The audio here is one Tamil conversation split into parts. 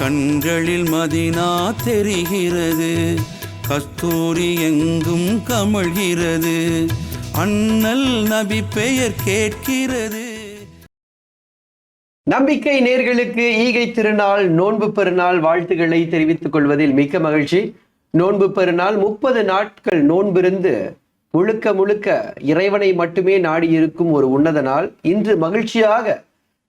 கண்களில் மதினா தெரிகிறது. கஸ்தூரி எங்கும் கமழ்கிறது. அண்ணல் நபி பெயர் கேட்கிறது. நம்பிக்கை நேர்களுக்கு ஈகை திருநாள் நோன்பு பெருநாள் வாழ்த்துக்களை தெரிவித்துக் கொள்வதில் மிக்க மகிழ்ச்சி. நோன்பு பெருநாள் முப்பது நாட்கள் நோன்பிருந்து முழுக்க முழுக்க இறைவனை மட்டுமே நாடி இருக்கும் ஒரு உன்னத நாள். இன்று மகிழ்ச்சியாக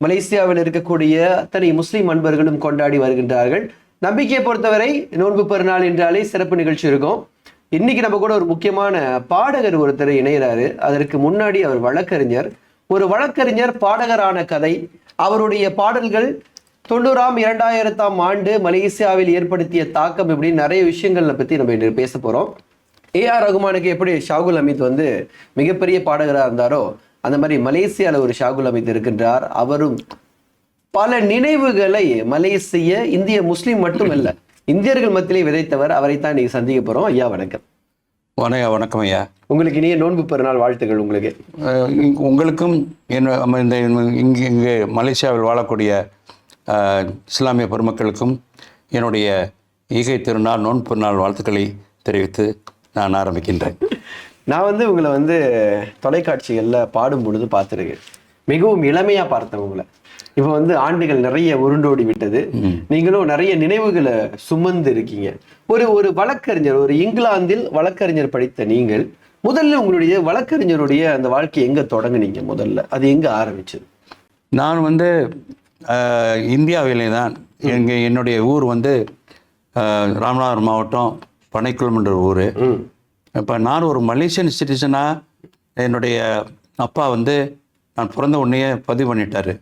மலேசியாவில் இருக்கக்கூடிய அத்தனை முஸ்லீம் அன்பர்களும் கொண்டாடி வருகின்றார்கள். நம்பிக்கையை பொறுத்தவரை நோன்பு பெருநாள் என்றாலே சிறப்பு நிகழ்ச்சி இருக்கும். இன்னைக்கு நம்ம கூட ஒரு முக்கியமான பாடகர் ஒருத்தர் இணைகிறாரு. அதற்கு முன்னாடி அவர் வழக்கறிஞர். ஒரு வழக்கறிஞர் பாடகரான கதை. அவருடைய பாடல்கள் தொண்ணூறாம் இரண்டாயிரத்தாம் ஆண்டு மலேசியாவில் ஏற்படுத்திய தாக்கம் இப்படின்னு நிறைய விஷயங்களை பத்தி நம்ம இன்று பேச போறோம். ஏ ஆர் ரகுமானுக்கு எப்படி ஷாகுல் அமித் வந்து மிகப்பெரிய பாடகராக இருந்தாரோ அந்த மாதிரி மலேசியால ஒரு ஷாகுல் அமித் இருக்கின்றார். அவரும் பல நினைவுகளை மலேசிய இந்திய முஸ்லிம் மட்டுமல்ல இந்தியர்கள் மத்தியிலே விதைத்தவர். அவரைத்தான் இன்னைக்கு சந்திக்க போறோம். ஐயா வணக்கம். வணக்கம் வணக்கம் ஐயா. உங்களுக்கு இனிய நோன்பு பெருநாள் வாழ்த்துக்கள் உங்களுக்கு. உங்களுக்கும் என்ன இந்த இங்கே இங்கே மலேசியாவில் வாழக்கூடிய இஸ்லாமிய பெருமக்களுக்கும் என்னுடைய ஈகை திருநாள் நோன்பு பெருநாள் வாழ்த்துக்களை தெரிவித்து நான் ஆரம்பிக்கின்றேன். நான் வந்து உங்களை வந்து தொலைக்காட்சிகள்ல பாடும் பொழுது பார்த்துருக்கேன். மிகவும் இளமையா பார்த்தேன் உங்களை. இப்போ வந்து ஆண்டுகள் நிறைய உருண்டோடி விட்டது. நீங்களும் நிறைய நினைவுகளை சுமந்து இருக்கீங்க. ஒரு ஒரு வழக்கறிஞர் ஒரு இங்கிலாந்தில் வழக்கறிஞர் படித்த நீங்கள் முதல்ல உங்களுடைய வழக்கறிஞருடைய அந்த வாழ்க்கை எங்க தொடங்குனீங்க முதல்ல? அது எங்க ஆரம்பிச்சது? நான் வந்து இந்தியாவிலே தான் எங்க என்னுடைய ஊர் வந்து ராமநாதபுரம் மாவட்டம் பனைக்குளம் என்ற ஊர். இப்போ நான் ஒரு மலேசியன் சிட்டிசனாக என்னுடைய அப்பா வந்து நான் பிறந்த உடனே பதிவு பண்ணிட்டாரு.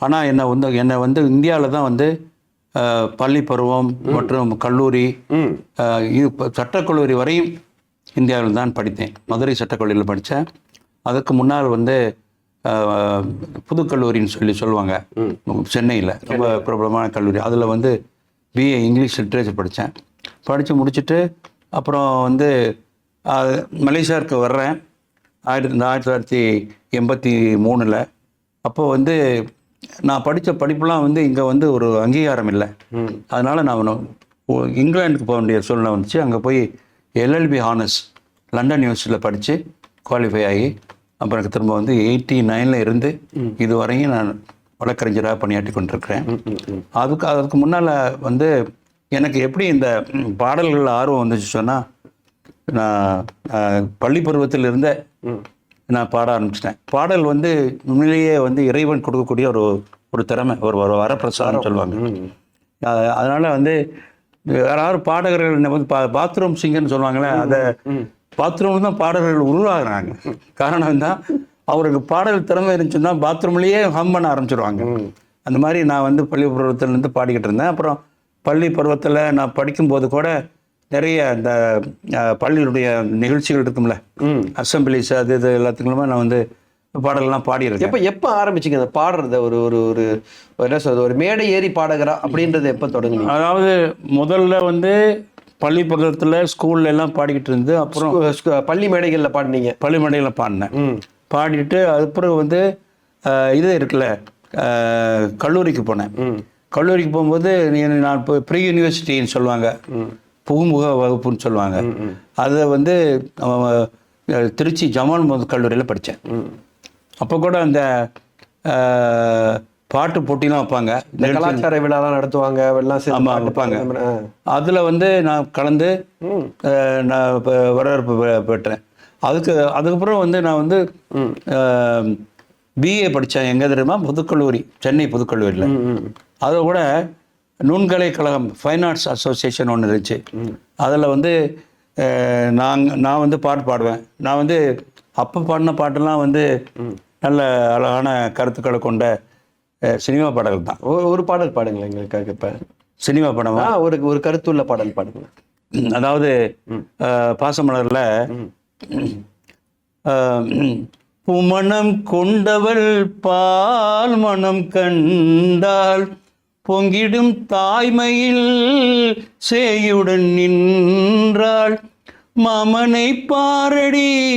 ஆனால் என்னை வந்து என்னை வந்து இந்தியாவில் தான் வந்து பள்ளி பருவம் மற்றும் கல்லூரி இது சட்டக்கல்லூரி வரையும் இந்தியாவில் தான் படித்தேன். மதுரை சட்டக்கல்லூரியில் படித்தேன். அதுக்கு முன்னால் வந்து அஹ், புதுக்கல்லூரின்னு சொல்லி சொல்லுவாங்க. சென்னையில். ரொம்ப பிரபலமான கல்லூரி. அதில் வந்து பிஏ இங்கிலீஷ் லிட்ரேச்சர் படித்தேன். படித்து முடிச்சுட்டு அப்புறம் வந்து மலேசியாவுக்கு வர்றேன். ஆயிரத்தி ஆயிரத்தி தொள்ளாயிரத்தி எண்பத்தி மூணில். அப்போ வந்து நான் படித்த படிப்புலாம் வந்து இங்கே வந்து ஒரு அங்கீகாரம் இல்லை. அதனால் நான் இங்கிலாந்துக்கு போக வேண்டிய சூழ்நிலை வந்துச்சு. அங்கே போய் எல்எல்பி ஹானர்ஸ் லண்டன் யூனிவர்சிட்டியில் படித்து குவாலிஃபை ஆகி அப்புறம் திரும்ப வந்து எயிட்டி நைனில் இருந்து இதுவரையும் நான் வழக்கறிஞராக பணியாற்றி கொண்டிருக்கிறேன். அதுக்கு அதுக்கு முன்னால் வந்து எனக்கு எப்படி இந்த ம், பாடல்கள் ஆர்வம் வந்துச்சு சொன்னால் நான் பள்ளி பருவத்தில் இருந்தே நான் பாட ஆரம்பிச்சிட்டேன். பாடல் வந்து உண்மையிலேயே வந்து இறைவன் கொடுக்கக்கூடிய ஒரு ஒரு திறமை ஒரு ஒரு வரப்பிரசாதம். சொல்லுவாங்க. அதனால வந்து யாராவது பாடகர்கள் என்ன வந்து பா பாத்ரூம் சிங்கர்னு சொல்லுவாங்களே அதை பாத்ரூமில் தான் பாடகர்கள் உருவாகுறாங்க. காரணம் தான் அவருக்கு பாடல் திறமை இருந்துச்சுன்னா பாத்ரூம்லேயே ஹம் பண்ண ஆரம்பிச்சிருவாங்க. அந்த மாதிரி நான் வந்து பள்ளி பருவத்திலேருந்து பாடிக்கிட்டு இருந்தேன். அப்புறம் பள்ளி பருவத்தில் நான் படிக்கும்போது கூட நிறைய இந்த அஹ், பள்ளியினுடைய நிகழ்ச்சிகள் இருக்கும்ல. ம். அசம்பிளிஸ் அது இது எல்லாத்துக்குமே நான் வந்து பாடல்கள்லாம் பாடியிருக்கேன். எப்ப எப்ப ஆரம்பிச்சீங்க அந்த பாடுறத? ஒரு ஒரு ஒரு ஒரு என்ன சொல்றது? ஒரு மேடை ஏறி பாடகரா அப்படின்றத எப்ப தொடங்குனீங்க? அதாவது முதல்ல வந்து பள்ளி பக்கத்தில் ஸ்கூல்ல எல்லாம் பாடிக்கிட்டு இருந்து அப்புறம் பள்ளி மேடைகள்ல பாடுனீங்க. பள்ளிமடையில் பாடினேன். ம். பாடிட்டு அதுக்கப்புறம் வந்து இது இருக்குல்ல கல்லூரிக்கு போனேன். கல்லூரிக்கு போகும்போது நான் இப்போ ப்ரீ யூனிவர்சிட்டின்னு சொல்லுவாங்க. புகுமுக வகுப்புன்னு சொல்லுவாங்க. அதை வந்து திருச்சி ஜமால் முகமது கல்லூரியில் படித்தேன் அப்போ கூட அந்த பாட்டு போட்டிலாம் வைப்பாங்க. கலாச்சார விழாலாம் நடத்துவாங்க எல்லாம் வைப்பாங்க. அதில் வந்து நான் கலந்து நான் வரவேற்பு பெற்றேன். அதுக்கு அதுக்கப்புறம் வந்து நான் வந்து பிஏ படித்தேன் எங்கே தெரியுமா? புதுக்கல்லூரி சென்னை புதுக்கல்லூரியில். அதை கூட நுண்கலை கழகம் ஃபைன் ஆர்ட்ஸ் அசோசியேஷன் ஒன்று இருந்துச்சு. அதில் வந்து அஹ், நான் வந்து பாட்டு பாடுவேன். நான் வந்து அப்போ பாடின பாட்டெல்லாம் வந்து நல்ல அழகான கருத்துக்களை கொண்ட சினிமா பாடல்கள் தான். ஒரு பாடல் பாடுங்களேன் எங்களுக்காக இப்ப சினிமா படம் ஒரு ஒரு கருத்துள்ள பாடல் பாடுங்க அதாவது பாசமலர்ல பூமணம் கொண்டவள் பால் மனம் கண்டால் பொங்கிடும் தாய்மையில் சேயுடன் நின்றாள். மாமனை பாரடி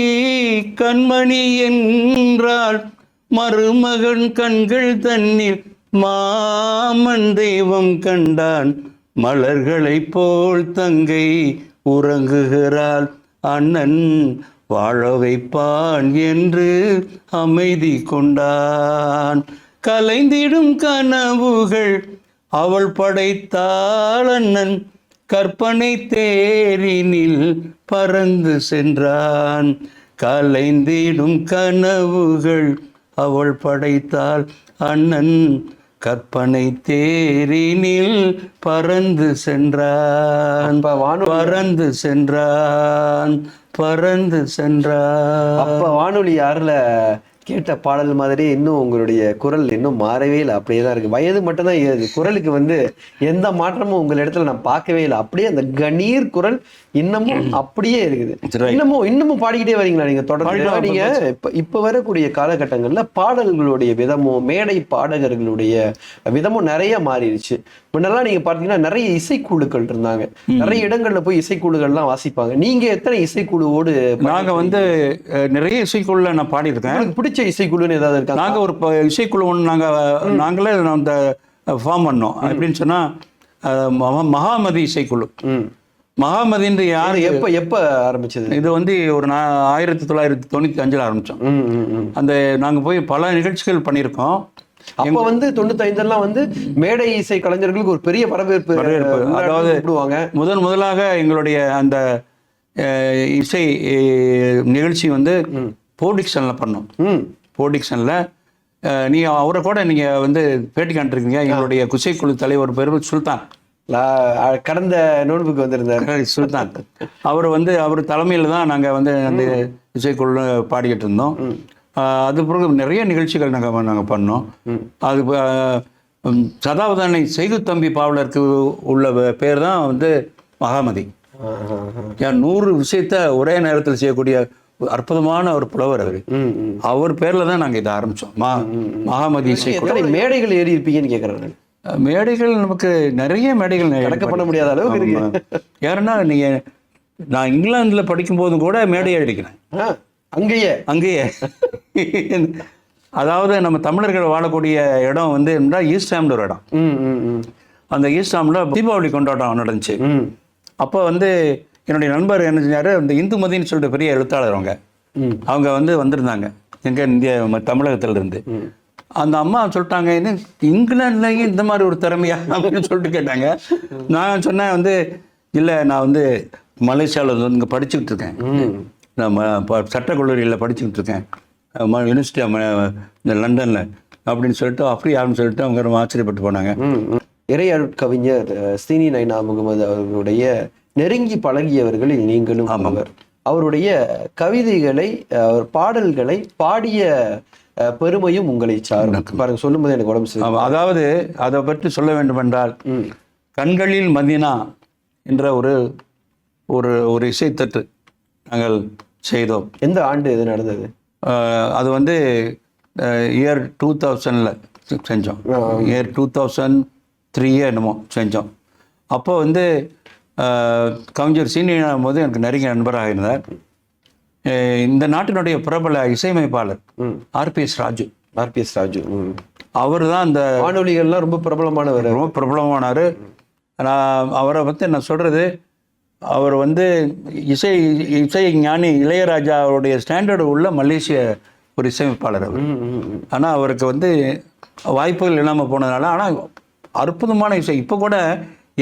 கண்மணி என்றாள். மருமகன் கண்கள் தன்னில் மாமன் தெய்வம் கண்டான். மலர்களைப் போல் தங்கை உறங்குகிறாள். அண்ணன் வாழ வைப்பான் என்று அமைதி கொண்டான். கலைந்திடும் கனவுகள் அவள் படைத்தாள் அண்ணன் கற்பனை தேரினில் பறந்து சென்றான். கலைந்திடும் கனவுகள் அவள் படைத்தாள் அண்ணன் கற்பனை தேரினில் பறந்து சென்றான். பறந்து சென்றான் பறந்து சென்றான். அப்ப வானொலி யாருல கேட்ட பாடல் மாதிரி இன்னும் உங்களுடைய குரல் இன்னும் மாறவே இல்லை. அப்படியே தான் இருக்கு. வயது மட்டும்தான் குரலுக்கு வந்து எந்த மாற்றமும் உங்கள் இடத்துல நான் பார்க்கவே இல்லை. அப்படியே அந்த கணீர் குரல் இன்னமும் அப்படியே இருக்குது. இன்னமும் இன்னமும் பாடிக்கிட்டே வரீங்களா நீங்க தொடர்ந்து? பாடிட்டு நீங்க இப்ப இப்ப வரக்கூடிய காலகட்டங்கள்ல பாடல்களுடைய விதமும் மேடை பாடகர்களுடைய விதமும் நிறைய மாறிடுச்சு. முன்னெல்லாம் நீங்க பார்த்தீங்கன்னா நிறைய இசைக்குழுக்கள் இருந்தாங்க. நிறைய இடங்கள்ல போய் இசைக்குழுக்கள்லாம் வாசிப்பாங்க. நீங்க எத்தனை இசைக்குழுவோடு நாங்க வந்து நிறைய இசைக்குழுல நான் பாடியிருக்கேன். உங்களுக்கு பிடிச்ச இசைக்குழுன்னு ஏதாவது இருக்கா? நாங்க ஒரு இசைக்குழு ஒன்று நாங்க நாங்களே அந்த ஃபார்ம் பண்ணோம். எப்படின்னு சொன்னா அஹ், மகா- மகாமதி இசைக்குழு. மகாமதின்ற யார்? எப்ப எப்ப ஆரம்பிச்சது? இது வந்து ஒரு நா ஆயிரத்தி தொள்ளாயிரத்தி தொண்ணூற்றி அஞ்சில் ஆரம்பித்தோம். அந்த நாங்கள் போய் பல நிகழ்ச்சிகள் பண்ணியிருக்கோம். அப்ப வந்து தொண்ணூத்தைந்துலாம் வந்து மேடை இசை கலைஞர்களுக்கு ஒரு பெரிய வரவேற்பு அதாவது முதன் முதலாக எங்களுடைய அந்த இசை நிகழ்ச்சி வந்து போர்டிக்ஷனில் பண்ணோம். ம். போர்டிக்ஷனில் நீ அவரை கூட நீங்கள் வந்து பேட்டி காண்டிருக்கீங்க எங்களுடைய குசைக்குழு தலைவர் பேர் சுல்தான். கடந்த நோன்புக்கு வந்திருந்தாரு. சுல்தான். அவர் வந்து அவர் தலைமையில் தான் நாங்கள் வந்து அந்த இசைக்குழு பாடிக்கிட்டு இருந்தோம். அது பிறகு நிறைய நிகழ்ச்சிகள் நாங்கள் நாங்கள் பண்ணோம். அது சதாவதானை செய்து தம்பி பாவலருக்கு உள்ள பேர் தான் வந்து மகாமதி. ஏன் நூறு விஷயத்த ஒரே நேரத்தில் செய்யக்கூடிய அற்புதமான ஒரு புலவர் அவர். அவர் பேரில் தான் நாங்கள் இதை ஆரம்பித்தோம் மா மகாமதி எத்தனை மேடைகள் ஏறி இருப்பீங்கன்னு கேக்குறேன் மேடைகள் நமக்கு நிறைய மேடைகள் கணக்கு பண்ண முடியாத அளவுக்கு இருக்கு. ஏன்னா நீங்க நான் இங்கிலாந்துல படிக்கும் போதும் கூட மேடை அடிக்கிறேன் அங்கேயே. அங்கேயே. அதாவது நம்ம தமிழர்கள் வாழக்கூடிய இடம் வந்து என்னடா ஈஸ்ட் ஹாம்ல ஒரு இடம். அந்த ஈஸ்ட் ஹாம்ல தீபாவளி கொண்டாட்டம் நடந்துச்சு. அப்போ வந்து என்னுடைய நண்பர் என்ன செஞ்சாரு இந்த இந்துமதின்னு சொல்லிட்டு பெரிய எழுத்தாளர் அவங்க. அவங்க வந்து வந்திருந்தாங்க எங்க இந்திய ம- தமிழகத்துல இருந்து அந்த அம்மா சொல்லிட்டாங்க என்ன இங்கிலாந்துலயும் இந்த மாதிரி ஒரு திறமையா? அப்படின்னு சொல்லிட்டு கேட்டாங்க. நான் சொன்னேன் வந்து இல்லை நான் வந்து மலேசியாவில் வந்து இங்கே படிச்சுக்கிட்டு இருக்கேன். நான் சட்டக்கல்லூரியில் படிச்சுக்கிட்டு இருக்கேன். யூனிவர்சிட்டி இந்த லண்டனில். அப்படின்னு சொல்லிட்டு அப்படி யாருன்னு சொல்லிட்டு அவங்க ரொம்ப ஆச்சரியப்பட்டு போனாங்க. இறையருட் கவிஞர் ஸ்ரீனி நைனா முகமது அவர்களுடைய நெருங்கி பழகியவர்களில் நீங்களும் அவர் அவருடைய கவிதைகளை அவர் பாடல்களை பாடிய பெருமையும் உங்களை சாரும். பாருங்க சொல்லும்போது எனக்கு உடம்பு சரி அதாவது அதை பற்றி சொல்ல வேண்டுமென்றால். கண்களில் மதினா என்ற ஒரு ஒரு ஒரு இசைத்தட்டு நாங்கள் செய்தோம். எந்த ஆண்டு இது நடந்தது? அது வந்து இயர் டூ தௌசண்டில் செஞ்சோம். இயர் டூ தௌசண்ட் த்ரீயே என்னமோ செஞ்சோம். அப்போ வந்து கவிஞர் சீனியர் போது எனக்கு நெருங்கிய நண்பராக இருந்தார் இந்த நாட்டினுடைய பிரபல இசையமைப்பாளர். RPS Raju RPS Raju. அவர் தான் அந்த வானொலிகள்லாம் ரொம்ப பிரபலமானவர் ரொம்ப பிரபலமானார் நான் அவரை பற்றி நான் சொல்கிறது அவர் வந்து இசை இசை ஞானி இளையராஜா அவருடைய ஸ்டாண்டர்டு உள்ள மலேசிய ஒரு இசையமைப்பாளர் அவர். ஆனால் அவருக்கு வந்து வாய்ப்புகள் இல்லாமல் போனதுனால ஆனால் அற்புதமான இசை இப்போ கூட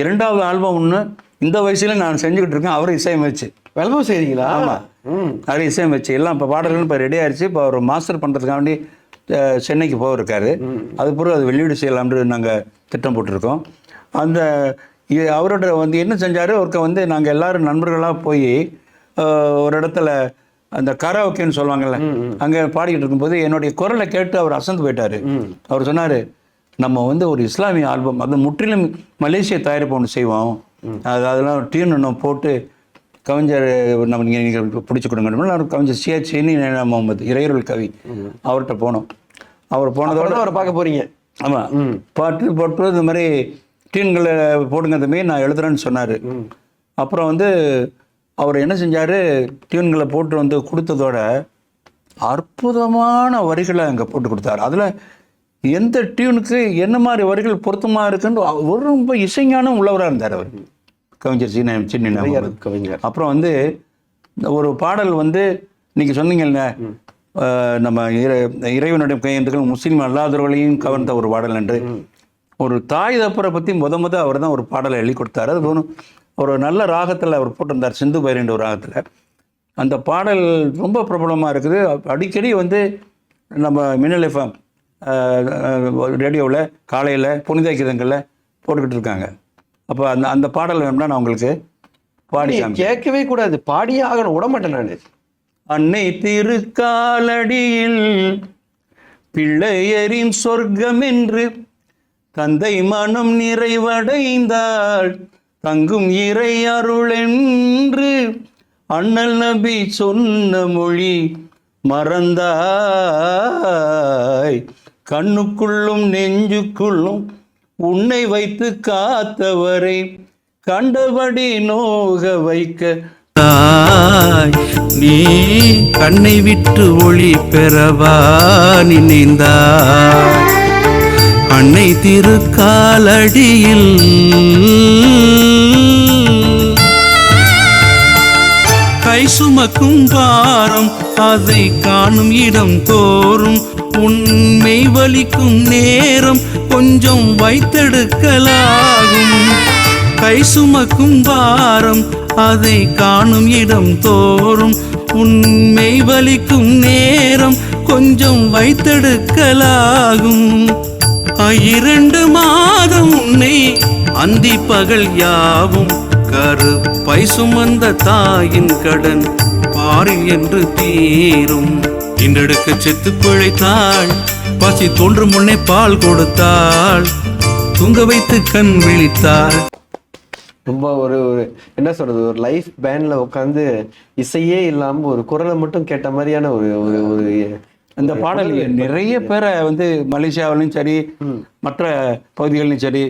இரண்டாவது ஆல்பம் ஒன்று இந்த வயசுல நான் செஞ்சுக்கிட்டு இருக்கேன் அவர் இசையமைச்சு. விளம்பரம் செய்றீங்களா? ம். அவர் இசையமைச்சு. எல்லாம் இப்போ பாடல்கள் இப்போ ரெடி ஆயிடுச்சு இப்போ அவர் மாஸ்டர் பண்ணுறதுக்காண்டி சென்னைக்கு போயிருக்காரு. அது பிறகு அது வெளியீடு செய்யலாம்னு நாங்கள் திட்டம் போட்டிருக்கோம். அந்த அவரோட வந்து என்ன செஞ்சார்? ஒருக்க வந்து நாங்கள் எல்லாரும் நண்பர்களாக போய் ஒரு இடத்துல அந்த கராவுக்கேன்னு சொல்லுவாங்கல்ல அங்கே பாடிக்கிட்டு இருக்கும்போது என்னுடைய குரலை கேட்டு அவர் அசந்து போயிட்டாரு. அவர் சொன்னார் நம்ம வந்து ஒரு இஸ்லாமிய ஆல்பம் அது முற்றிலும் மலேசிய தயாரிப்பு ஒன்று செய்வோம். அது அதெல்லாம் டியூன் ஒன்று போட்டு கவிஞர் நம்ம நீங்கள் நீங்கள் பிடிச்சி கொடுங்க. நான் கவிஞர் சிஆர் சேனி முகமது இறையருள் கவி. அவர்கிட்ட போனோம். அவர் போனதோட அவரை பார்க்க போறீங்க. ஆமாம் பாட்டு போட்டு இந்த மாதிரி டீன்களை போடுங்க தம்பி நான் எழுதுறேன்னு சொன்னார். அப்புறம் வந்து அவர் என்ன செஞ்சார்? டியூன்களை போட்டு வந்து கொடுத்ததோட அற்புதமான வரிகளை அங்கே போட்டு கொடுத்தாரு. அதில் எந்த டியூனுக்கு என்ன மாதிரி வரிகள் பொருத்தமாக இருக்குன்னு ஒரு ரொம்ப இசைஞானம் உள்ளவராக இருந்தார் அவர். கவிஞர் சீன சின்ன கவிஞர், கவிஞர். அப்புறம் வந்து ஒரு பாடல் வந்து இன்னைக்கு சொன்னீங்கல்ல நம்ம இறை- இறைவனுடைய கையெழுத்துக்கள் முஸ்லீம் அல்லாதவர்களையும் கவர்ந்த ஒரு பாடல் என்று. ஒரு தாய் தப்பரை பற்றி முத முத அவர் தான் ஒரு பாடலை எழுதி கொடுத்தாரு. அது ஒரு ஒரு நல்ல ராகத்தில் அவர் போட்டிருந்தார் சிந்து பைரண்ட ஒரு ராகத்தில். அந்த பாடல் ரொம்ப பிரபலமாக இருக்குது. அடிக்கடி வந்து நம்ம மின்னல் எஃப்எம் ரேடியோவில் காலையில் புனித கீதங்களில் போட்டுக்கிட்டு இருக்காங்க அப்போ அந்த அந்த பாடல் வேணும்னா நான் உங்களுக்கு பாடி. கேட்கவே கூடாது. பாடியே ஆகணும். விட மாட்டேன் நானு. அன்னை திருக்காலடியில் பிள்ளையரின் சொர்க்கம் என்று தந்தை மனம் நிறைவடைந்தாள். தங்கும் இறை அருள் என்று அண்ணல் நபி சொன்ன மொழி மறந்தாய். கண்ணுக்குள்ளும் நெஞ்சுக்குள்ளும் உன்னை வைத்து காத்தவரை கண்டபடி நோக வைக்க. தாய் நீ கண்ணை விட்டு ஒளி பெறவா நினைந்தாய். அன்னை திருக்காலடியில். கை சுமக்கும் பாரம் அதை காணும் இடம் தோறும் உண்மை வலிக்கும் நேரம் கொஞ்சம் வைத்தெடுக்கலாகும். கை சுமக்கும் பாரம் அதை காணும் இடம் தோறும். உண்மை வலிக்கும் நேரம் கொஞ்சம் வைத்தெடுக்கலாகும். இரண்டு மாதம் உன்னை அந்தி பகல் யாவும். கருப்பை சுமந்த தாயின் கடன் பாரில் என்று தீரும். இன்றெடுக்க செத்து பிழைத்தாள். பசி தோன்றும் முன்னே பால் கொடுத்தாள். தூங்க வைத்து கண் விழித்தாள். ரொம்ப ஒரு ஒரு என்ன சொல்றது ஒரு லைஃப் பேண்ட்ல உட்காந்து இசையே இல்லாம ஒரு குரலை மட்டும் கேட்ட மாதிரியான ஒரு ஒரு ஒரு இந்த பாடல் நிறைய பேரை வந்து மலேசியாவிலும் சரி மற்ற பகுதிகளிலும் சரி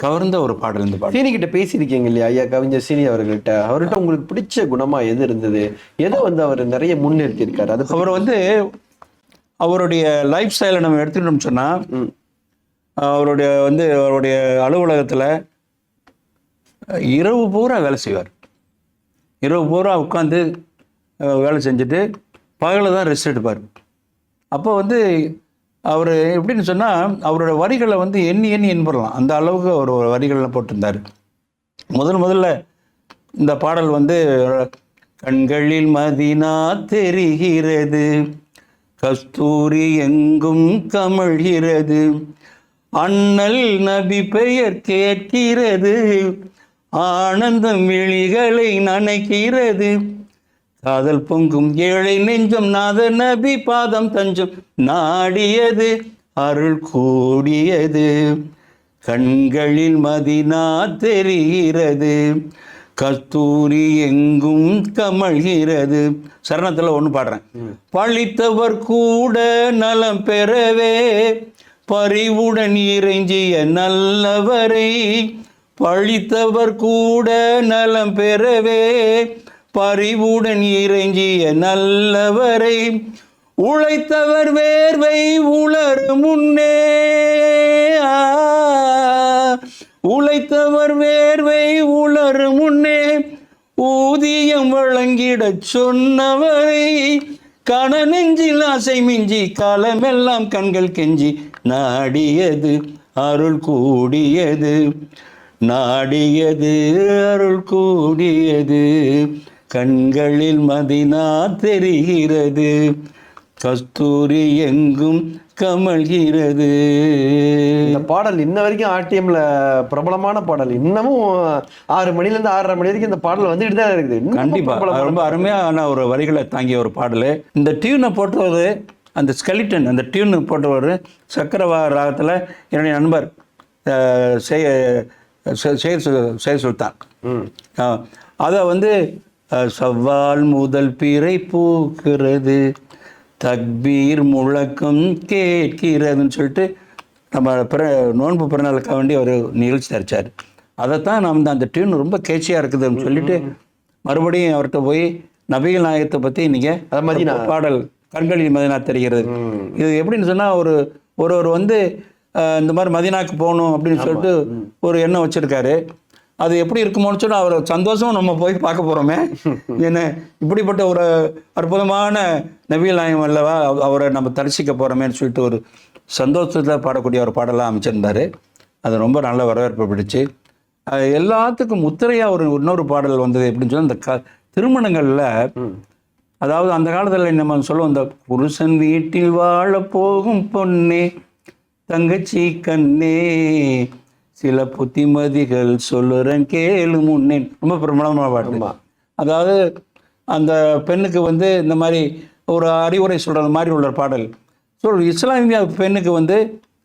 கவர்ந்த ஒரு பாடல் இந்த பாடல். சீனி கிட்ட பேசியிருக்கீங்க இல்லையா? ஐயா கவிஞர் சீனி அவர்கள்ட்ட. அவர்கிட்ட உங்களுக்கு பிடிச்ச குணமா எது இருந்தது? எதை வந்து அவர் நிறைய முன்னிறுத்தி இருக்காரு அது அவர் வந்து அவருடைய லைஃப் ஸ்டைலை நம்ம எடுத்துக்கிட்டோம் சொன்னா ம். அவருடைய வந்து அவருடைய அலுவலகத்துல இரவு பூரா வேலை செய்வார். இரவு பூரா உட்காந்து வேலை செஞ்சுட்டு பகலில் தான் ரெஸ்ட் எடுப்பார். அப்போ வந்து அவர் எப்படின்னு சொன்னால் அவரோட வரிகளை வந்து எண்ணி எண்ணி என்படலாம் அந்த அளவுக்கு அவர் வரிகள்லாம் போட்டிருந்தார். முதல் முதல்ல இந்த பாடல் வந்து கண்களில் மதினா தெரிகிறது கஸ்தூரி எங்கும் கமழ்கிறது அண்ணல் நபி பெயர் கேட்கிறது ஆனந்தம் விழிகளை நனைக்கிறது காதல் பொங்கும் ஏழை நெஞ்சம் நாத நபி பாதம் தஞ்சம். நாடியது அருள் கூடியது. கண்களில் மதினா தெரிகிறது. கஸ்தூரி எங்கும் கமழ்கிறது. சரணத்தில் ஒன்று பாடுறேன். பழித்தவர் கூட நலம் பெறவே பரிவுடன் இறைஞ்சிய நல்லவரை பழித்தவர் கூட நலம் பெறவே பரிவுடன் இறைஞ்சிய நல்லவரை உழைத்தவர் வேர்வை உளர் முன்னே. உழைத்தவர் வேர்வை உளர் முன்னே. ஊதியம் வழங்கிடச் சொன்னவரை கண நெஞ்சில் ஆசை மிஞ்சி காலமெல்லாம் கண்கள் கெஞ்சி நாடியது அருள் கூடியது. நாடியது அருள் கூடியது. கண்களில் மதினா தெரிகிறது. கஸ்தூரி எங்கும் கமழ்கிறது. இந்த பாடல் இன்ன வரைக்கும் ஆர்டிஎம்ல பிரபலமான பாடல். இன்னமும் ஆறு மணில இருந்து ஆறரை மணி வரைக்கும் இந்த பாடல் வந்துட்டு தான் இருக்குது. இன்னமும் கண்டிப்பா. பிரபலமான ரொம்ப அருமையான ஒரு வரிகளை தாங்கிய ஒரு பாடல். இந்த டியூனை போட்டவர் அந்த ஸ்கெலிட்டன் அந்த டியூன் போட்டவர் சக்கரவா ராகத்தில் என்னுடைய நண்பர் செ- செய சு- செய சுல்தான். அதை வந்து சவ்வால் முதல் பிறை பூக்கிறது. தக்பீர் முழக்கம் கேட்கிறதுன்னு சொல்லிட்டு நம்ம பிற நோன்பு பிறநாளுக்காக வேண்டி ஒரு நிகழ்ச்சி தரிச்சார். அதைத்தான் நம்ம அந்த டியூன் ரொம்ப கேட்சியாக இருக்குதுன்னு சொல்லிட்டு மறுபடியும் அவர்கிட்ட போய் நபிகள் நாயகத்தை பற்றி நீங்கள் மதீனா. பாடல் கண்களில் மதினா தெரிகிறது. இது எப்படின்னு சொன்னால் ஒரு ஒருவர் வந்து இந்த மாதிரி மதினாக்கு போகணும் அப்படின்னு சொல்லிட்டு ஒரு எண்ணம் வச்சிருக்காரு. அது எப்படி இருக்குமோன்னு சொல்லி அவர் சந்தோஷம் நம்ம போய் பார்க்க போகிறோமே என்ன இப்படிப்பட்ட ஒரு அற்புதமான நபிகள் நாயகம் அல்லவா அவ- அவரை நம்ம தரிசிக்க போகிறோமேன்னு சொல்லிட்டு ஒரு சந்தோஷத்தில் பாடக்கூடிய ஒரு பாடலாக அமைச்சிருந்தாரு. அது ரொம்ப நல்ல வரவேற்பு பிடிச்சு. எல்லாத்துக்கும் முத்திரையாக ஒரு இன்னொரு பாடல் வந்தது எப்படின்னு சொன்னால் இந்த க திருமணங்களில் அதாவது அந்த காலத்தில் நம்ம சொல்லுவோம் இந்த புருஷன் வீட்டில் வாழ போகும் பொண்ணே தங்கச்சி கண்ணே சில புத்திமதிகள் சொல்லுறேன் கேளு முன்னே ரொம்ப பிரபலமான பாட்டு. அதாவது அந்த பெண்ணுக்கு வந்து இந்த மாதிரி ஒரு அறிவுரை சொல்கிறது மாதிரி உள்ள பாடல். ஸோ இஸ்லாமிய பெண்ணுக்கு வந்து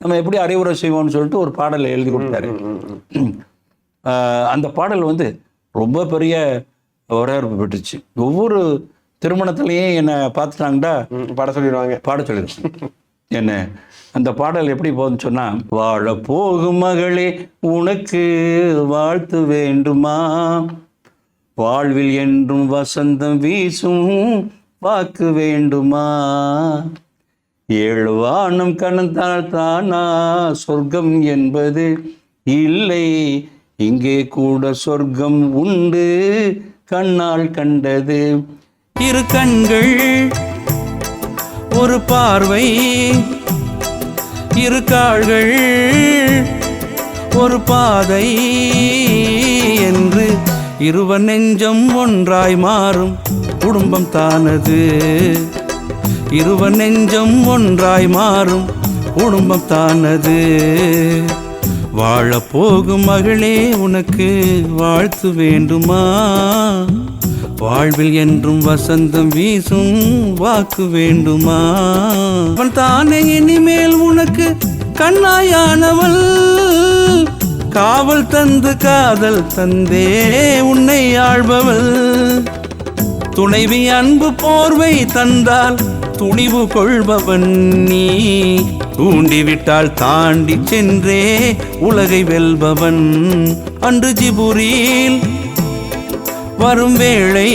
நம்ம எப்படி அறிவுரை செய்வோம்னு சொல்லிட்டு ஒரு பாடலை எழுதி கொடுத்தாரு. அந்த பாடல் வந்து ரொம்ப பெரிய வரவேற்பு பெற்றுச்சு. ஒவ்வொரு திருமணத்துலேயும் என்னை பார்த்துட்டாங்கடா. பாட சொல்லிடுவாங்க. பாட சொல்லிடுவேன் என்ன? அந்த பாடல் எப்படி போகுதுன்னு சொன்னா வாழ போகும் மகளே உனக்கு வாழ்த்து வேண்டுமா? வாழ்வில் என்றும் வசந்தம் வீசும் வாக்கு வேண்டுமா? ஏழு வானம் கணந்தால் தானா? சொர்க்கம் என்பது இல்லை. இங்கே கூட சொர்க்கம் உண்டு. கண்ணால் கண்டது இரு கண்கள் ஒரு பார்வை. இரு கால்கள் ஒரு பாதை என்று இருவ நெஞ்சம் ஒன்றாய் மாறும் குடும்பம் தானது. இருவ நெஞ்சம் ஒன்றாய் மாறும் குடும்பம் தானது. வாழப்போகும் மகளே உனக்கு வாழ்த்து வேண்டுமா? வாழ்வில் என்றும் வசந்தம் வீசும் வாக்கு வேண்டுமா? அவன் தானே இனிமேல் உனக்கு கண்ணாயானவள். காவல் தந்து காதல் தந்தே உன்னை ஆழ்பவள் துணைவி அன்பு போர்வை தந்தால் துணிவு கொள்பவன் நீ. தூண்டிவிட்டால் தாண்டி சென்றே உலகை வெல்பவன். அன்று ஜிபுரியில் வரும் வேளை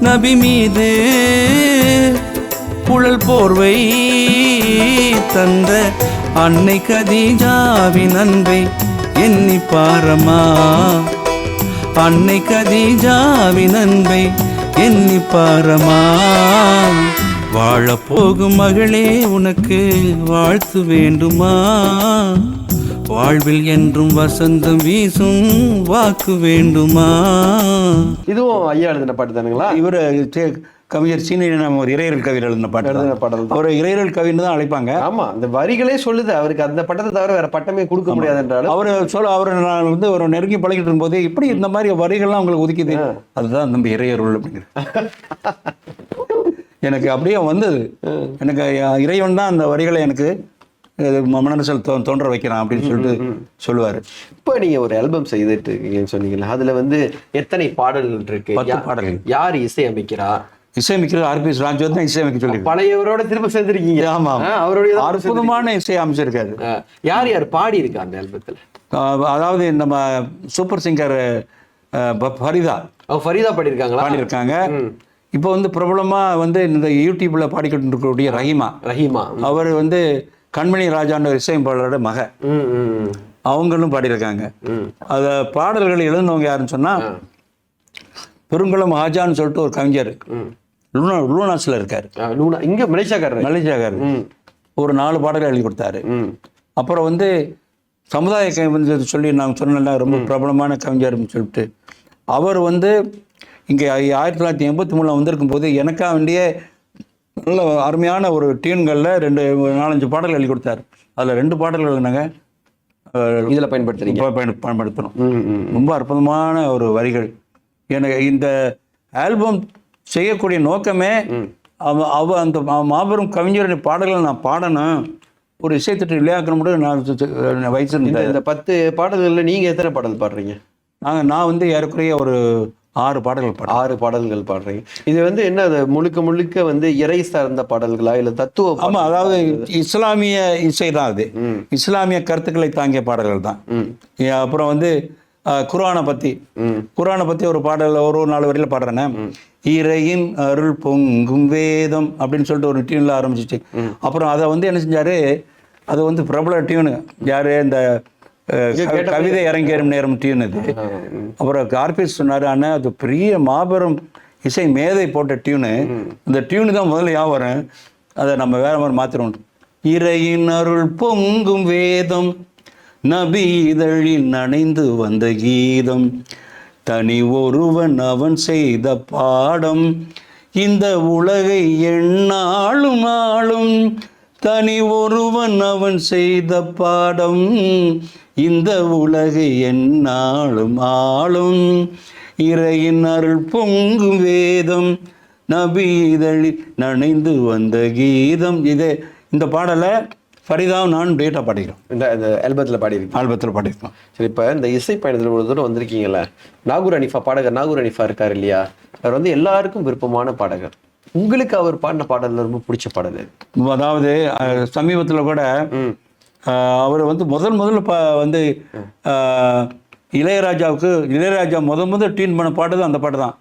நபி மீது குழல் போர்வை தந்த அன்னை கதீஜாவின் அன்பை எண்ணி பாரமா? அன்னை கதீஜாவின் அன்பை எண்ணி பாரமா? வாழ போகும் மகளே உனக்கு வாழ்த்து வேண்டுமா? வாழ்வில் என்றும் வசந்தம் வீசும் வாக்கு வேண்டுமா? இதுவும் ஐயா எழுதின பாட்டு தானுங்களா? இவர் கவிஞர் சீனியர் ஒரு இறையல் கவிஞர் எழுதின பாட்டு எழுதின தான். பாடல் தான். அவர் இறையல் கவின்னு தான் அழைப்பாங்க. ஆமா இந்த வரிகளே சொல்லுது. அவருக்கு அந்த பட்டத்தை தவிர வேற பட்டமே கொடுக்க முடியாது என்றாலும். அவர் சொல்ல அவர் நான் வந்து ஒரு நெருங்கி பழகிட்டு இருக்கும்போது இப்படி இந்த மாதிரி வரிகள்லாம் உங்களுக்கு ஒதுக்கிது. அதுதான் நம்ம இறையருள் அப்படிங்கிற. எனக்கு அப்படியே வந்தது. எனக்கு இறைவன் தான் அந்த வரிகளை எனக்கு மனசில் தோ தோன்ற வைக்கிறான் அப்படின்னு சொல்லிட்டு சொல்லுவார். இப்ப நீங்க ஒரு ஆல்பம் செய்துட்டு இருக்கீங்கன்னு சொன்னீங்கல்ல அதுல வந்து எத்தனை பாடல்கள் இருக்கு? பத்து பாடல்கள். யார் இசை அமைக்கிறா இசையமைக்கிறது ஆர்பிஎஸ் ராஜு தான் இசையமைக்க சொல்லி பழையவரோட திரும்ப சேர்ந்திருக்கீங்க. ஆமா அவருடைய அற்புதமான இசை அமைச்சிருக்காரு யார் யார் பாடி இருக்கா அந்த ஆல்பத்துல அதாவது நம்ம சூப்பர் சிங்கர் ஃபரிதா. ஃபரீதா பாடியிருக்காங்களா? பாடியிருக்காங்க. இப்போ வந்து பிரபலமா வந்து இந்த யூடியூப்ல பாடிக்கிட்டு இருக்கக்கூடிய ரஹீமா. ரஹீமா அவர் வந்து கண்மணி ராஜான்ற இசையமைப்பாளரோட மக. அவங்களும் பாடியிருக்காங்க. அத பாடல்கள் எழுதினவங்க யாருன்னு சொன்னா பெருங்குளம் ஹாஜான்னு சொல்லிட்டு ஒரு கவிஞர். லூனா லூனாஸ்ல இருக்காரு. லூனா இங்க மலேசியாக்காரர். மலேசியாக்கார் ம். ஒரு நாலு பாடல்கள் எழுதி கொடுத்தாரு. அப்புறம் வந்து சமுதாய கவிஞர் சொல்லி நான் சொன்னேன்ல ரொம்ப பிரபலமான கவிஞர்னு சொல்லிட்டு. அவர் வந்து இங்கே ஆயிரத்தி தொள்ளாயிரத்தி எண்பத்தி மூணில் வந்திருக்கும் போது எனக்காக வேண்டிய நல்ல அருமையான ஒரு டியூன்களில் ரெண்டு நாலஞ்சு பாடல்கள் எழுதி கொடுத்தாரு. அதில் ரெண்டு பாடல்கள் நாங்கள் இதுல பயன்படுத்துறீங்க. பயன்படுத்தணும். ம் ம் ரொம்ப அற்புதமான ஒரு வரிகள். எனக்கு இந்த ஆல்பம் செய்யக்கூடிய நோக்கமே அவ அவ அந்த மாபெரும் கவிஞரின் பாடல்களை நான் பாடணும். ஒரு இசைத்திட்டு விளையாக்கணும் நான் சு- சு- நான் வைத்திருந்தேன். இந்த- பத்து பாடல்கள்ல நீங்க எத்தனை பாடல் பாடுறீங்க? நாங்கள் நான் வந்து ஏறக்குறைய ஒரு ஆறு பாடல்கள் பாடுறேன் ஆறு பாடல்கள் பாடுறீங்க. இது வந்து என்ன அது முழுக்க முழுக்க வந்து இறை சார்ந்த பாடல்களா இல்ல தத்துவ ஆமாம் அதாவது இஸ்லாமிய இசை தான் அது. இஸ்லாமிய கருத்துக்களை தாங்கிய பாடல்கள் தான். அப்புறம் வந்து அஹ், குர்ஆனை பற்றி குர்ஆனை பற்றி ஒரு பாடல் ஒரு ஒரு நாலு வரையில் பாடுறேனே. இறையின் அருள் பொங்கும் வேதம் அப்படின்னு சொல்லிட்டு ஒரு டியூனில் ஆரம்பிச்சிச்சு. அப்புறம் அதை வந்து என்ன செஞ்சாரு? அது வந்து பிரபல டியூனு யாரு? இந்த கவிதை அரங்கேறும் நேரம் டியூன் இது அப்புறம் கார்பேஸ் சொன்னாரு அண்ணா அது பெரிய மாபெரும் இசை மேதை போட்ட டியூனு. அந்த டியூனு தான் முதல்ல ஞாபகம் வரும் அதை நம்ம வேற மாதிரி மாத்திரம் இறையின் அருள் பொங்கும் வேதம் நபி இதழில் நனைந்து வந்த கீதம். தனி ஒருவன் அவன் செய்த பாடம் இந்த உலகை எண்ணாளும் ஆளும். தனி ஒருவன் அவன் செய்த பாடம் இந்த உலகை எண்ணாளும் ஆளும். இறையின் அருள் பொங்கும் வேதம் நபி இதழில் நனைந்து வந்த கீதம். இதே இந்த பாடலை ஃபரிதாவும் நான் டேட்டா பாடிக்கிறோம். இந்த இந்த ஆல்பத்தில் பாடியிருக்கு ஆல்பத்தில் பாடியிருக்கோம். சரி இப்போ இந்த இசை பயணத்தில் ஒரு தூரம் வந்திருக்கீங்கல்ல? நாகூர் அனிஃபா பாடகர் நாகூர் அனிஃபா இருக்கார் இல்லையா? அவர் வந்து எல்லாருக்கும் விருப்பமான பாடகர். உங்களுக்கு அவர் பாடின பாடல்ல ரொம்ப பிடிச்ச பாடல்? அதாவது சமீபத்தில் கூட அவர் வந்து முதல் முதல்ல பா வந்து இளையராஜாவுக்கு இளையராஜா முத முதல் டீன் பண்ண பாட்டு தான் அந்த பாட்டு தான்.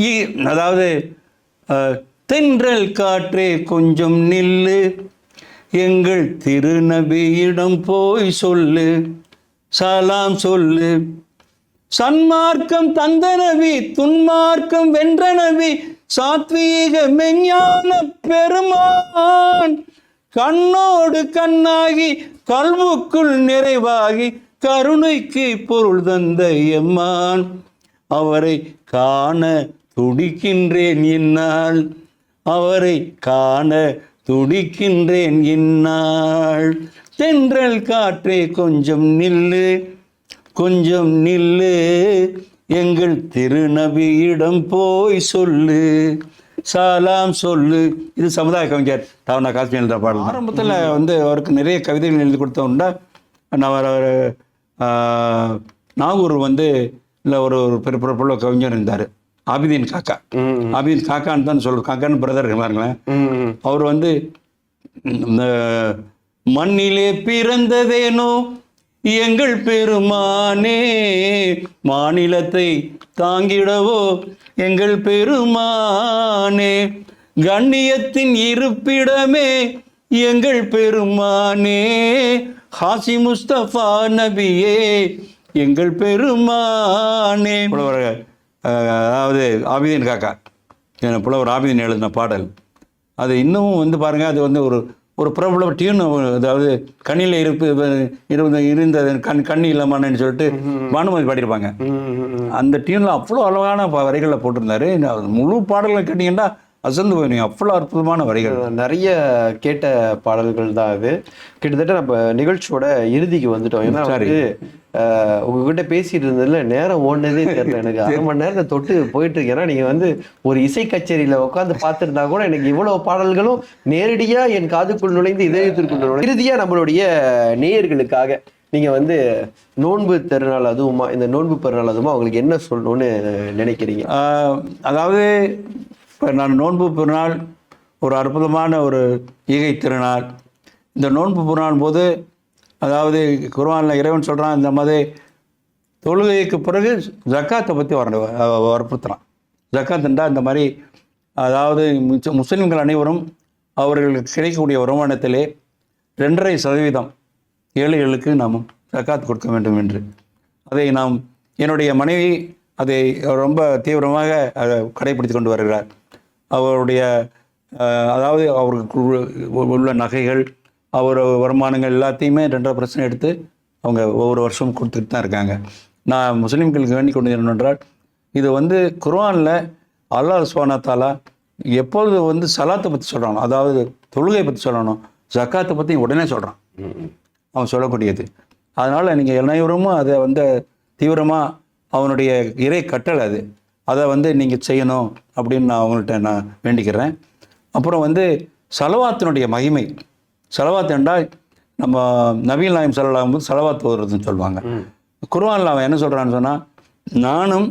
இ- அதாவது தென்றல் காற்றே கொஞ்சம் நில்லு எங்கள் திருநபியிடம் போய் சொல்லு சலாம் சொல்லு. சன்மார்க்கம் தந்த நபி துன்மார்க்கம் வென்ற நபி சாத்வீக மெஞ்ஞான பெருமான். கண்ணோடு கண்ணாகி கல்வுக்குள் நிறைவாகி கருணைக்கு பொருள் தந்த எம்மான். அவரை காண துடிக்கின்றேன் இந்நாள். அவரை காண துடிக்கின்றேன் இந்நாள். தென்றல் காற்றே கொஞ்சம் நில்லு கொஞ்சம் நில்லு. எங்கள் திருநபியிடம் போய் சொல்லு. சாலாம் சொல்லு. இது சமுதாய கவிஞர் தாவனா காஷ்மீர் எழுதுற பாடல் ஆரம்பத்தில் வந்து அவருக்கு நிறைய கவிதைகள் எழுதி கொடுத்த உண்டா நான் அவர் நாகூர் வந்து இல்லை ஒரு ஒரு பிரபல கவிஞர் இருந்தார். ஆபிதீன் காக்கா. ஆபிதீன் காக்கான்னு தான் சொல்லு காக்கான்னு பிரதர் பாருங்களேன். அவர் வந்து இந்த மண்ணிலே பிறந்ததேனோ எங்கள் பெருமானே மாநிலத்தை தாங்கிடவோ எங்கள் பெருமானே கண்ணியத்தின் இருப்பிடமே எங்கள் பெருமானே. ஹாசி முஸ்தபா நபியே எங்கள் பெருமானே. புலவர் அதாவது ஆபிதீன் காக்கா. என புலவர் ஆபிதீன் எழுதின பாடல். அது இன்னமும் வந்து பாருங்கள் அது வந்து ஒரு ஒரு பிரபல டியூன் அதாவது கண்ணில் இருப்பு இருந்த இருந்த கண் கண்ணி இல்லாமன்னு சொல்லிட்டு பானுமதி பாடியிருப்பாங்க. அந்த டியூனில் அவ்வளோ அழகான ப- வரிகளை போட்டிருந்தாரு. முழு பாடல்களை கேட்டிங்கன்னா அசந்து போயிருங்க அவ்வளோ அற்புதமான வரிகள். நிறைய கேட்ட பாடல்கள் தான் அது. கிட்டத்தட்ட நம்ம நிகழ்ச்சியோட இறுதிக்கு வந்துட்டோம். ஏன்னா உங்ககிட்ட பேசிட்டு இருந்ததுல நேரம் ஓடுனதே தெரியல எனக்கு. அரை மணி நேரத்தை தொட்டு போயிட்டு இருக்கு ஏன்னா நீங்க வந்து ஒரு இசை கச்சேரியில உட்காந்து பார்த்துருந்தா கூட எனக்கு இவ்வளவு பாடல்களும் நேரடியா என் காதுக்குள் நுழைந்து இதயத்திற்குள் நுழைந்து இறுதியா நம்மளுடைய நேயர்களுக்காக நீங்க வந்து நோன்பு திருநாள் அதுவுமா இந்த நோன்பு பெருநாள் அதுவுமா உங்களுக்கு என்ன சொல்லணும்னு நினைக்கிறீங்க? அதாவது இப்போ நான் நோன்பு பெருநாள் ஒரு அற்புதமான ஒரு ஈகை திருநாள். இந்த நோன்பு பெருநாள் போது அதாவது குர்வானில் இறைவன் சொல்கிறான் இந்த மாதிரி தொழுகைக்கு பிறகு ஜக்காத்தை பற்றி வர வற்புறுத்துகிறான் ஜக்காத்துண்டா இந்த மாதிரி அதாவது முஸ்லீம்கள் அனைவரும் அவர்களுக்கு கிடைக்கக்கூடிய வருமானத்திலே ரெண்டரை சதவீதம் ஏழைகளுக்கு நாம் ஜக்காத் கொடுக்க வேண்டும் என்று. அதை நாம் என்னுடைய மனைவி அதை ரொம்ப தீவிரமாக அதை கடைபிடித்து கொண்டு வருகிறார். அவருடைய அதாவது அவருக்கு உள்ள நகைகள் அவர் வருமானங்கள் எல்லாத்தையுமே ரெண்டரை பர்சன்ட் எடுத்து அவங்க ஒவ்வொரு வருஷமும் கொடுத்துட்டு தான் இருக்காங்க. நான் முஸ்லீம்களுக்கு வேண்டிக் கொண்டு என்னென்றால் இது வந்து குர்ஆனில் அல்லாஹ் சுவானா தாலா எப்பொழுது வந்து சலாத்தை பற்றி சொல்கிறானோ அதாவது தொழுகை பற்றி சொல்லணும் ஜக்காத்தை பற்றி உடனே சொல்கிறான் அவன் சொல்லக்கூடியது. அதனால் நீங்கள் அனைவரும் அதை வந்து தீவிரமாக அவனுடைய இறை கட்டளை அது. அதை வந்து நீங்கள் செய்யணும் அப்படின்னு நான் அவங்கள்ட்ட நான் வேண்டிக்கிறேன். அப்புறம் வந்து சலவாத்தினுடைய மகிமை. சலவாத் என்றால் நம்ம நவீன் நாயம் சொல்லலாம் போது சலவாத் ஓதுறதுன்னு சொல்லுவாங்க குர்ஆன்ல அவன் என்ன சொல்கிறான்னு சொன்னால் நானும்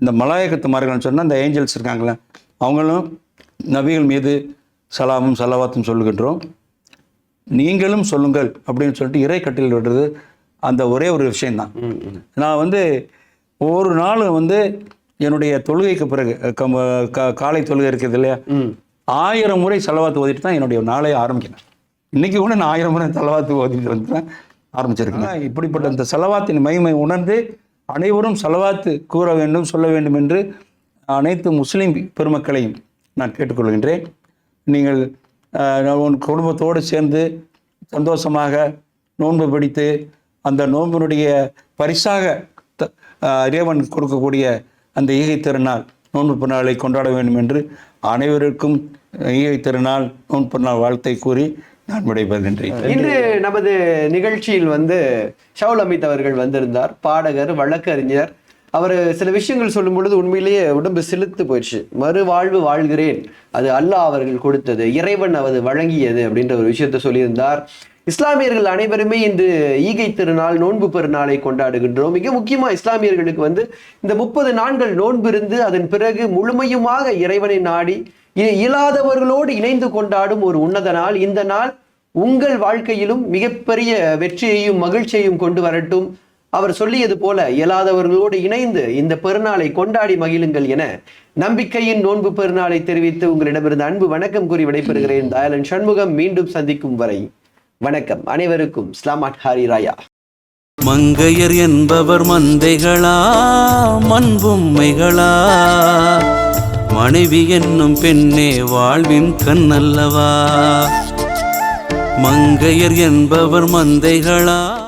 இந்த மலாயக்கத்து மார்கள்னு சொன்னால் இந்த ஏஞ்சல்ஸ் இருக்காங்களே அவங்களும் நபிகள் மீது சலாமும் சலவாத்தும் சொல்லுகின்றோம். நீங்களும் சொல்லுங்கள் அப்படின்னு சொல்லிட்டு இறை கட்டில் விடுறது அந்த ஒரே ஒரு ம். நான் வந்து ஒரு நாள் வந்து என்னுடைய தொழுகைக்கு பிறகு காலை தொழுகை இருக்குது இல்லையா. ஆயிரம் முறை செலவாத்து ஓதிட்டு தான் என்னுடைய நாளை ஆரம்பிக்கிறேன் இன்னைக்கு கூட நான் ஆயிரம் முறை செலவாத்து ஓதிட்டு வந்து தான் ஆரம்பிச்சிருக்கேன் இப்படிப்பட்ட இந்த செலவாத்தின் மகிமை உணர்ந்து அனைவரும் செலவாத்து கூற வேண்டும் சொல்ல வேண்டும் என்று அனைத்து முஸ்லீம் பெருமக்களையும் நான் கேட்டுக்கொள்கின்றேன். நீங்கள் உன் குடும்பத்தோடு சேர்ந்து சந்தோஷமாக நோன்பு பிடித்து அந்த நோன்பினுடைய பரிசாக த- இறைவன் கொடுக்கக்கூடிய அந்த ஈகை திருநாள் நோன்பு பிறநாளை கொண்டாட வேண்டும் என்று அனைவருக்கும் ஈகை திருநாள் நோன்பு பிறநாள் வாழ்த்தை கூறி நான் விடைபெறுகின்றேன் இன்று நமது நிகழ்ச்சியில் வந்து ஷவுல் அமித் அவர்கள் வந்திருந்தார் பாடகர் வழக்கறிஞர் அவர் சில விஷயங்கள் சொல்லும் பொழுது உண்மையிலேயே உடம்பு சிலுத்து போயிடுச்சு. மறுவாழ்வு வாழ்கிறேன் அது அல்லாஹ் அவர்கள் கொடுத்தது இறைவன் அது வழங்கியது அப்படின்ற ஒரு விஷயத்தை சொல்லியிருந்தார். இஸ்லாமியர்கள் அனைவருமே இன்று ஈகை திருநாள் நோன்பு பெருநாளை கொண்டாடுகின்றோம். மிக முக்கியமா இஸ்லாமியர்களுக்கு வந்து இந்த முப்பது நாட்கள் நோன்பு இருந்து அதன் பிறகு முழுமையுமாக இறைவனை நாடி இயலாதவர்களோடு இணைந்து கொண்டாடும் ஒரு உன்னத நாள். இந்த நாள் உங்கள் வாழ்க்கையிலும் மிகப்பெரிய வெற்றியையும் மகிழ்ச்சியையும் கொண்டு வரட்டும். அவர் சொல்லியது போல இயலாதவர்களோடு இணைந்து இந்த பெருநாளை கொண்டாடி மகிழுங்கள் என நம்பிக்கையின் நோன்பு பெருநாளை தெரிவித்து உங்களிடமிருந்து அன்பு வணக்கம் கூறி விடைபெறுகிறேன். தயாளன் சண்முகம் மீண்டும் சந்திக்கும் வரை வணக்கம். அனைவருக்கும் ஸ்லாமாட் ஹாரி ராயா. மங்கையர் என்பவர் மந்தைகளா மண்பொம்மைகளா மனைவி என்னும் பெண்ணே வாழ்வின் கண்ணல்லவா? மங்கையர் என்பவர் மந்தைகளா?